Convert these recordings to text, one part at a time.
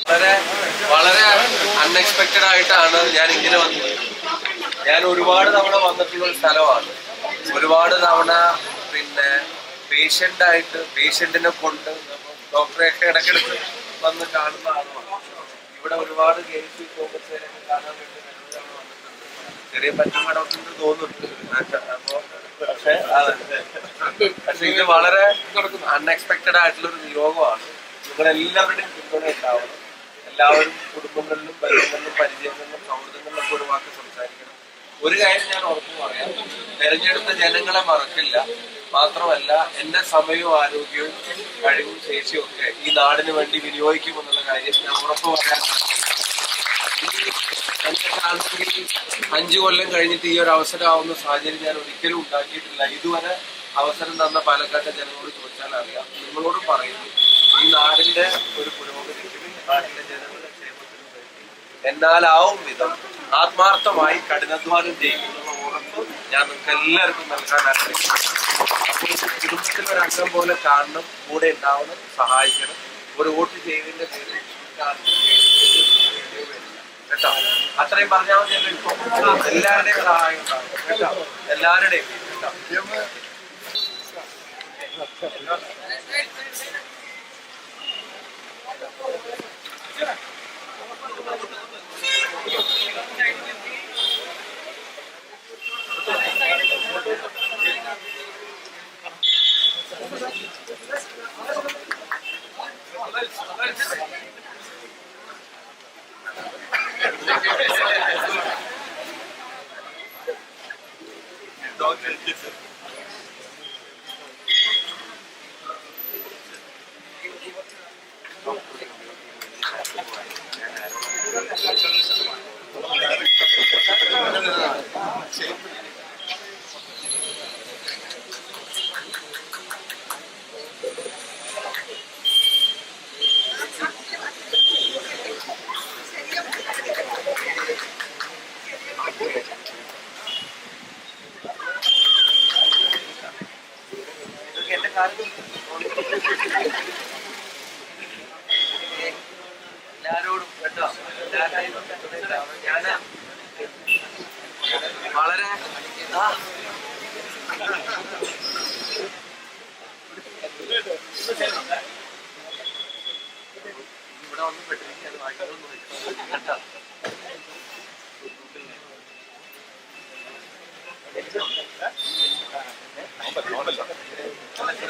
വളരെ വളരെ അൺഎക്സ്പെക്റ്റഡ് ആയിട്ടാണ് ഞാൻ ഇങ്ങനെ വന്നത്. ഞാൻ ഒരുപാട് തവണ വന്നിട്ടുള്ള ഒരു സ്ഥലമാണ്. ഒരുപാട് തവണ പിന്നെ പേഷ്യന്റായിട്ട് പേഷ്യന്റിനെ കൊണ്ട് ഡോക്ടറെയൊക്കെ ഇടയ്ക്കിടയ്ക്ക് വന്ന് കാണുന്ന ആളുമാണ് ഇവിടെ ഒരുപാട് കേസ് കോമ്പൻസേനൊക്കെ കാണാൻ വേണ്ടി തവണ വന്നിട്ടുണ്ട് ചെറിയ പറ്റുമടക്കുണ്ട് തോന്നുന്നുണ്ട് അപ്പോ പക്ഷേ പക്ഷെ ഇത് വളരെ അൺഎക്സ്പെക്റ്റഡ് ആയിട്ടുള്ള ഒരു നിയോഗമാണ് നിങ്ങളെല്ലാവരുടെയും പിന്തുണ ഉണ്ടാവണം. എല്ലാവരും കുടുംബങ്ങളിലും ബന്ധങ്ങളിലും പരിചയങ്ങളിലും സൗഹൃദങ്ങളിലൊക്കെ ഒരു വാക്ക് സംസാരിക്കണം. ഒരു കാര്യം ഞാൻ ഉറപ്പ് പറയാം. തെരഞ്ഞെടുത്ത ജനങ്ങളെ മറക്കില്ല. മാത്രമല്ല എന്റെ സമയവും ആരോഗ്യവും കഴിവും ശേഷിയും ഒക്കെ ഈ നാടിന് വേണ്ടി വിനിയോഗിക്കുമെന്നുള്ള കാര്യം ഞാൻ ഉറപ്പ് പറയാൻ അഞ്ചു കൊല്ലം കഴിഞ്ഞിട്ട് ഈ ഒരു അവസരമാവുന്ന സാഹചര്യം ഞാൻ ഒരിക്കലും ഉണ്ടാക്കിയിട്ടില്ല. ഇതുവരെ അവസരം തന്ന പാലക്കാട്ടെ ജനങ്ങളോട് ചോദിച്ചാൽ അറിയാം. നിങ്ങളോട് പറയുന്നു ഈ നാടിന്റെ ഒരു പുരോഗതി ജനങ്ങളുടെ ക്ഷേമത്തിന് വേണ്ടി എന്നാലാവും വിധം ആത്മാർത്ഥമായി കഠിനാധ്വാനം ചെയ്യുമെന്നുള്ള ഉറപ്പ് ഞാൻ നിങ്ങൾക്ക് എല്ലാവർക്കും നൽകാൻ ആഗ്രഹിക്കുന്നു. കുടുംബത്തിലെ ഒരു അംഗം പോലെ കാണണം കൂടെ ഉണ്ടാവണം സഹായിക്കണം ഒരു വോട്ട് ചെയ്യുന്നതിന്റെ പേരിൽ. കേട്ടോ അത്രയും പറഞ്ഞാൽ മതി എല്ലാവരുടെയും സഹായം കേട്ടോ എല്ലാവരുടെയും കേട്ടോ ഇതൊക്കെ എന്റെ കാര്യം എല്ലാരോടും കേട്ടോ ഞാൻ വളരെ ഇവിടെ ഒന്നും പെട്ടിരിക്കുക അത് വായിക്കുന്നൊന്നും ഇല്ല കേട്ടോ നോമ്പല്ല നോമ്പല്ല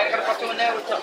ఇక్కడ పక్కన ఉన్నాయి